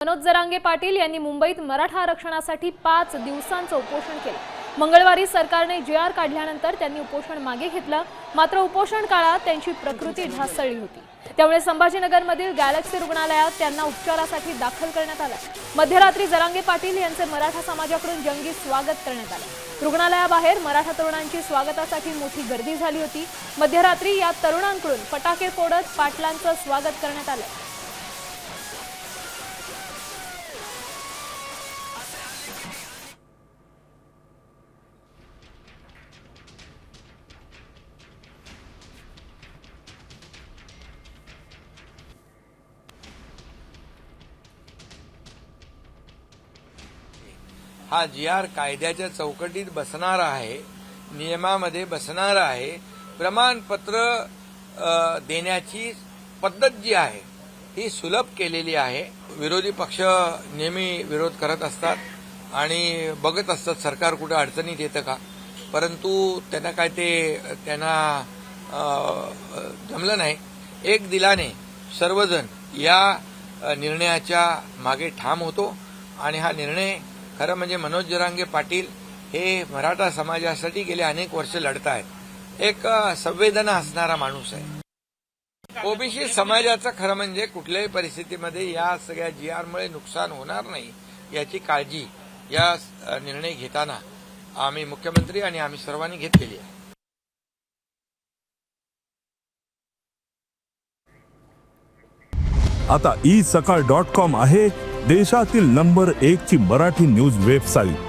मनोज जरांगे पाटील यांनी मुंबईत मराठा आरक्षणासाठी पाच दिवसांचं उपोषण केलं. मंगळवारी सरकारने जे आर काढल्यानंतर त्यांनी उपोषण मागे घेतलं. मात्र उपोषण काळात त्यांची प्रकृती ढासळली होती. त्यामुळे संभाजीनगरमधील गॅलेक्सी रुग्णालयात त्यांना उपचारासाठी दाखल करण्यात आलं. मध्यरात्री जरांगे पाटील यांचे मराठा समाजाकडून जंगी स्वागत करण्यात आलं. रुग्णालयाबाहेर मराठा तरुणांची स्वागतासाठी मोठी गर्दी झाली होती. मध्यरात्री या तरुणांकडून फटाके फोडत पाटलांचं स्वागत करण्यात आलं. हा जी आर कायद्याच्या चौकटीत बसणारा आहे नियमामध्ये बसणार आहे प्रमाणपत्र देण्याची पद्धत जी आहे ही सुलभ केलेली आहे. विरोधी पक्ष नेहमी विरोध करत असतात. आणि बघत असतात सरकार कुठं अडचणीत येतं का? परंतु त्यांना काय ते त्यांना जमलं नाही. एक दिलाने सर्वजण या निर्णयाच्या मागे ठाम होतो आणि हा निर्णय खरं म्हणजे मनोज जरांगे पाटील हे मराठा समाजासाठी गेले अनेक वर्ष लढत आहेत. एक संवेदना असणारा माणूस आहे. ओबीसी समाजाचं खरं म्हणजे कुठल्याही परिस्थितीमध्ये या सगळ्या जी आरमुळे नुकसान होणार नाही याची काळजी या निर्णय घेताना आम्ही मुख्यमंत्री आणि आम्ही सर्वांनी घेतलेली आहे. आता ई सकाळ डॉट कॉम आहे देशातील नंबर एक ची मराठी न्यूज वेबसाईट.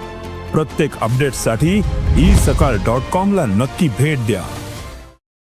प्रत्येक अपडेटसाठी ई सकाळ डॉट कॉम ला नक्की भेट द्या.